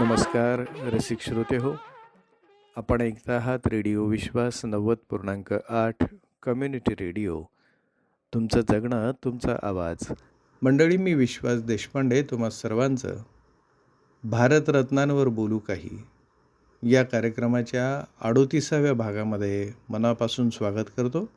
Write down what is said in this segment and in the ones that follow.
नमस्कार रसिक श्रोते हो. आपण ऐकता आहात रेडिओ विश्वास नव्वद पूर्णांक आठ कम्युनिटी रेडिओ. तुमचं जगणं तुमचा आवाज. मंडळी मी विश्वास देशपांडे तुम्हा सर्वांचं भारतरत्नांवर बोलू काही. या कार्यक्रमाच्या अडोतीसाव्या भागामध्ये मनापासून स्वागत करतो.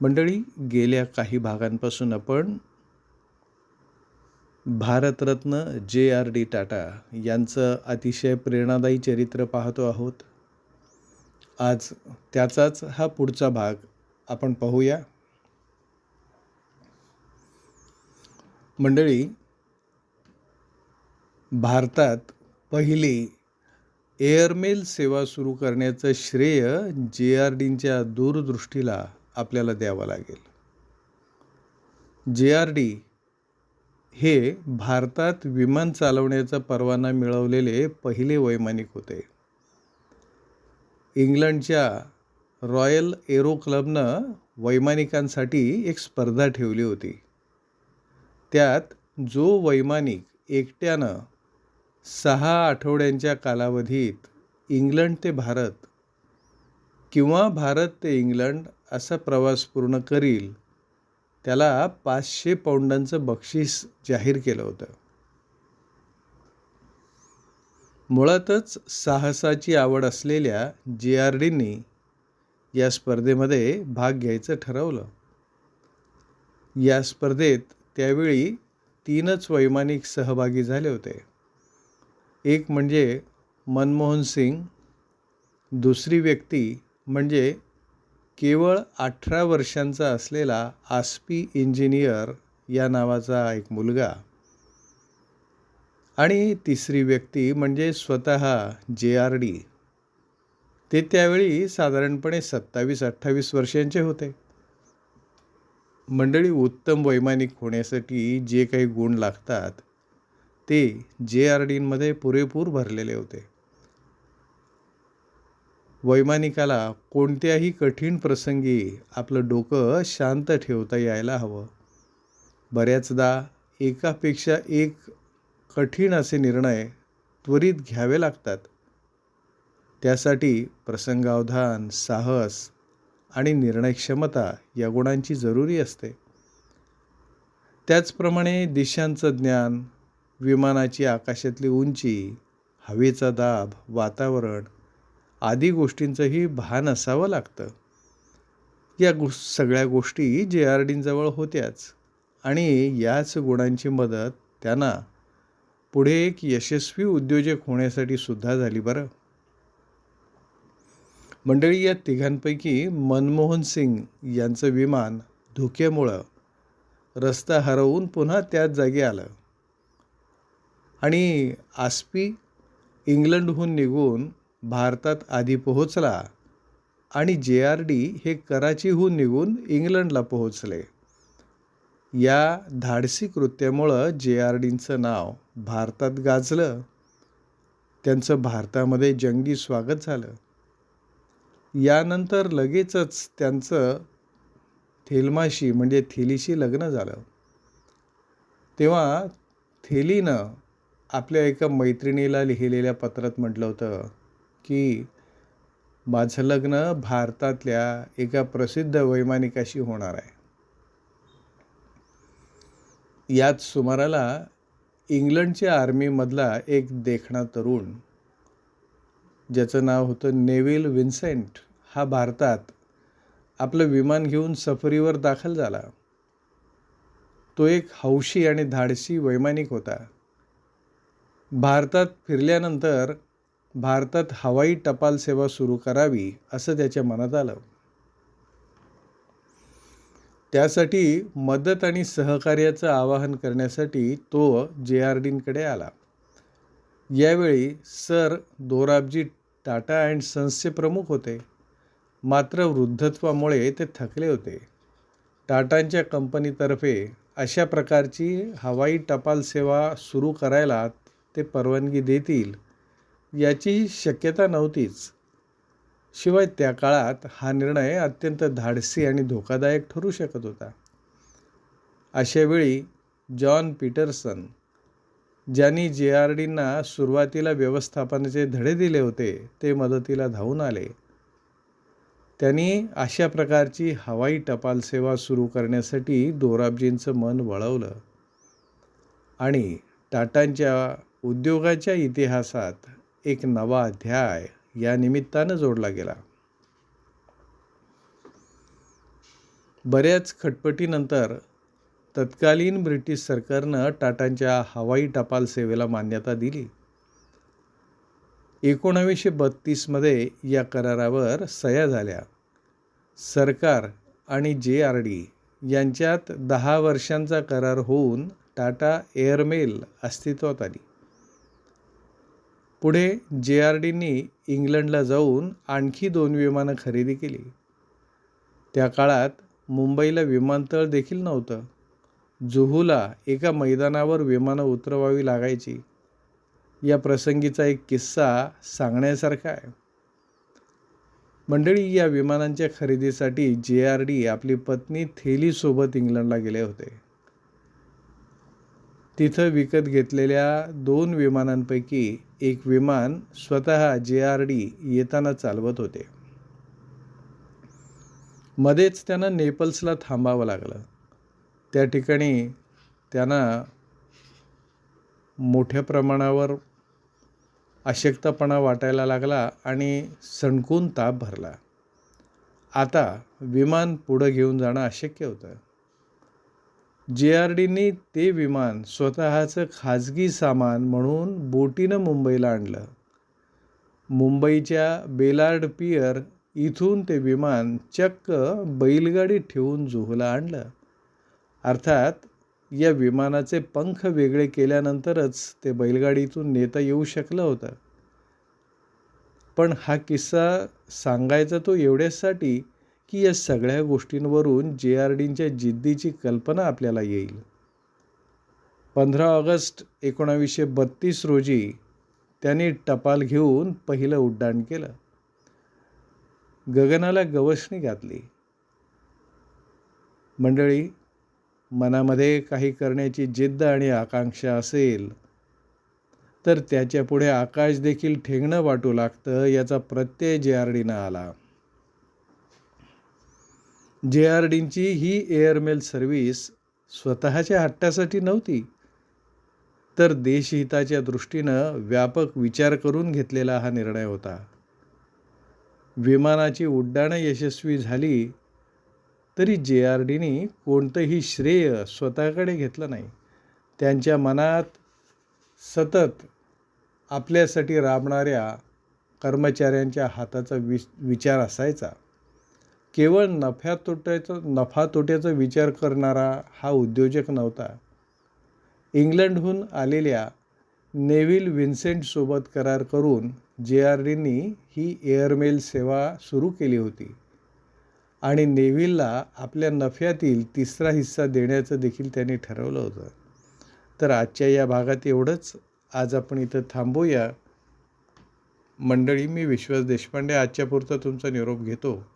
मंडळी गेल्या काही भागांपासून आपण भारतरत्न जे आर डी टाटा यांचं अतिशय प्रेरणादायी चरित्र पाहतो आहोत. आज त्याचाच हा पुढचा भाग आपण पाहूया. मंडळी भारतात पहिली एअरमेल सेवा सुरू करण्याचं श्रेय जे आर डींच्या दूरदृष्टीला आपल्याला द्यावं लागेल. जे आर डी हे भारतात विमान चालवण्याचा परवाना मिळवलेले पहिले वैमानिक होते. इंग्लंडच्या रॉयल एरो क्लबनं वैमानिकांसाठी एक स्पर्धा ठेवली होती. त्यात जो वैमानिक एकट्यानं सहा आठवड्यांच्या कालावधीत इंग्लंड ते भारत किंवा भारत ते इंग्लंड असा प्रवास पूर्ण करील त्याला पाचशे पौंडांचं बक्षीस जाहीर केलं होतं. मुळातच साहसाची आवड असलेल्या जे आर डींनी या स्पर्धेमध्ये भाग घ्यायचं ठरवलं. या स्पर्धेत त्यावेळी तीनच वैमानिक सहभागी झाले होते. एक म्हणजे मनमोहन सिंग दुसरी व्यक्ती म्हणजे केवळ अठरा वर्षांचा असलेला आस्पी इंजिनियर या नावाचा एक मुलगा. आणि तिसरी व्यक्ती म्हणजे स्वतः जे आर डी. ते त्यावेळी साधारणपणे सत्तावीस अठ्ठावीस वर्षांचे होते. मंडळी उत्तम वैमानिक होण्यासाठी जे काही गुण लागतात ते जे आर डींमध्ये पुरेपूर भरलेले होते. वैमानिकाला कोणत्याही कठीण प्रसंगी आपलं डोकं शांत ठेवता यायला हवं. बऱ्याचदा एकापेक्षा एक कठीण असे निर्णय त्वरित घ्यावे लागतात. त्यासाठी प्रसंगावधान साहस आणि निर्णयक्षमता या गुणांची जरुरी असते. त्याचप्रमाणे दिशांचं ज्ञान विमानाची आकाशातली उंची हवेचा दाब वातावरण आदी गोष्टींचंही भान असावं लागतं. या गो सगळ्या गोष्टी जे आर डींजवळ होत्याच. आणि याच गुणांची मदत त्यांना पुढे एक यशस्वी उद्योजक होण्यासाठी सुद्धा झाली बरं. मंडळी या तिघांपैकी मनमोहन सिंग यांचं विमान धुक्यामुळं रस्ता हरवून पुन्हा त्याच जागी आलं. आणि आस्पी इंग्लंडहून निघून भारतात आधी पोहोचला आणि जे आर डी हे कराचीहून निघून इंग्लंडला पोहोचले. या धाडसी कृत्यामुळं जे आर डींचं नाव भारतात गाजलं. त्यांचं भारतामध्ये जंगी स्वागत झालं. यानंतर लगेचच त्यांचं थेलमाशी म्हणजे थेलीशी लग्न झालं. तेव्हा थेलीनं आपल्या एका मैत्रिणीला लिहिलेल्या पत्रात म्हटलं होतं की माझं लग्न भारतातल्या एका प्रसिद्ध वैमानिकाशी होणार आहे. याच सुमाराला इंग्लंडच्या आर्मीमधला एक देखणा तरुण ज्याचं नाव होतं नेव्हिल विन्सेंट हा भारतात आपलं विमान घेऊन सफरीवर दाखल झाला. तो एक हौशी आणि धाडसी वैमानिक होता. भारतात फिरल्यानंतर भारतात हवाई टपाल सेवा सुरू करावी असं त्याच्या मनात आलं. त्यासाठी मदत आणि सहकार्याचं आवाहन करण्यासाठी तो जे आर डींकडे आला. यावेळी सर दोराबजी टाटा अँड सन्सचे प्रमुख होते. मात्र वृद्धत्वामुळे ते थकले होते. टाटांच्या कंपनीतर्फे अशा प्रकारची हवाई टपाल सेवा सुरू करायला ते परवानगी देतील याची शक्यता नव्हतीच. शिवाय त्या काळात हा निर्णय अत्यंत धाडसी आणि धोकादायक ठरू शकत होता. अशावेळी जॉन पीटरसन ज्यांनी जे आर डींना सुरुवातीला व्यवस्थापनाचे धडे दिले होते ते मदतीला धावून आले. त्यांनी अशा प्रकारची हवाई टपाल सेवा सुरू करण्यासाठी दोराबजींचं मन वळवलं आणि टाटांच्या उद्योगाच्या इतिहासात एक नवा अध्याय या निमित्तानं जोडला गेला. बऱ्याच खटपटीनंतर तत्कालीन ब्रिटिश सरकारनं टाटांच्या हवाई टपाल सेवेला मान्यता दिली. एकोणावीसशे बत्तीसमध्ये या करारावर सह्या झाल्या. सरकार आणि जे आर डी यांच्यात दहा वर्षांचा करार होऊन टाटा एअरमेल अस्तित्वात आली. पुढे जे आर डींनी इंग्लंडला जाऊन आणखी दोन विमानं खरेदी केली. त्या काळात मुंबईला विमानतळ देखील नव्हतं. जुहूला एका मैदानावर विमानं उतरवावी लागायची. या प्रसंगीचा एक किस्सा सांगण्यासारखा आहे. मंडळी या विमानांच्या खरेदीसाठी जे आर डी आपली पत्नी थेलीसोबत इंग्लंडला गेले होते. तिथं विकत घेतलेल्या दोन विमानांपैकी एक विमान स्वतः जे आर डी येताना चालवत होते. मध्येच त्यांना नेपल्सला थांबावं लागलं. त्या ठिकाणी त्यांना मोठ्या प्रमाणावर अशक्तपणा वाटायला लागला आणि सणकून ताप भरला. आता विमान पुढं घेऊन जाणं अशक्य होतं. जे आर डीनी ते विमान स्वतःचं खाजगी सामान म्हणून बोटीनं मुंबईला आणलं. मुंबईच्या बेलार्ड पियर इथून ते विमान चक्क बैलगाडी ठेवून जुहूला आणलं. अर्थात या विमानाचे पंख वेगळे केल्यानंतरच ते बैलगाडीतून नेता येऊ शकलं होतं. पण हा किस्सा सांगायचा तो एवढ्यासाठी की या सगळ्या गोष्टींवरून जे आर डींच्या जिद्दीची कल्पना आपल्याला येईल. पंधरा ऑगस्ट एकोणावीसशे बत्तीस रोजी त्यांनी टपाल घेऊन पहिलं उड्डाण केलं. गगनाला गवसणी घातली. मंडळी मनामध्ये काही करण्याची जिद्द आणि आकांक्षा असेल तर त्याच्या पुढे आकाश देखील ठेंगणं वाटू लागतं याचा प्रत्यय जे आर डीनं आला. जे आर डींची ही एअरमेल सर्व्हिस स्वतःच्या हट्टासाठी नव्हती तर देशहिताच्या दृष्टीनं व्यापक विचार करून घेतलेला हा निर्णय होता. विमानाची उड्डाणं यशस्वी झाली तरी जे आर डीनी कोणतंही श्रेय स्वतःकडे घेतलं नाही. त्यांच्या मनात सतत आपल्यासाठी राबणाऱ्या कर्मचाऱ्यांच्या हाताचा वि विचार असायचा. केवळ नफ्या तोट्याचा नफा तोट्याचा विचार करणारा हा उद्योजक नव्हता. इंग्लंडहून आलेल्या नेव्हिल विन्सेंटसोबत करार करून जे आर डीनी ही एअरमेल सेवा सुरू केली होती आणि नेव्हिलला आपल्या नफ्यातील तिसरा हिस्सा देण्याचं देखील त्यांनी ठरवलं होतं. तर आजच्या या भागात एवढंच. आज आपण इथं थांबूया. मंडळी मी विश्वास देशपांडे. आजच्या पुरता तुमचा निरोप घेतो.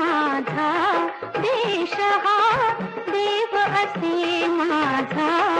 माझा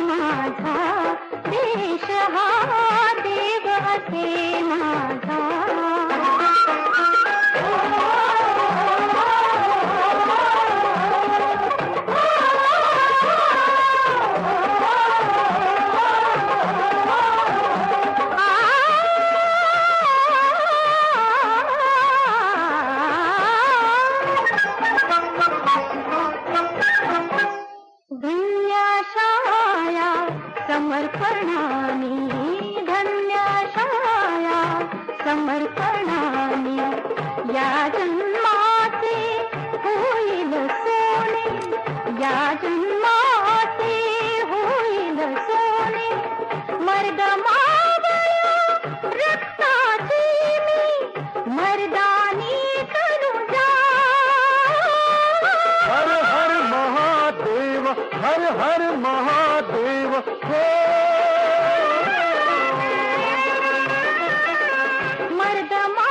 माझा देश हा देव असे माझा ಸದಮ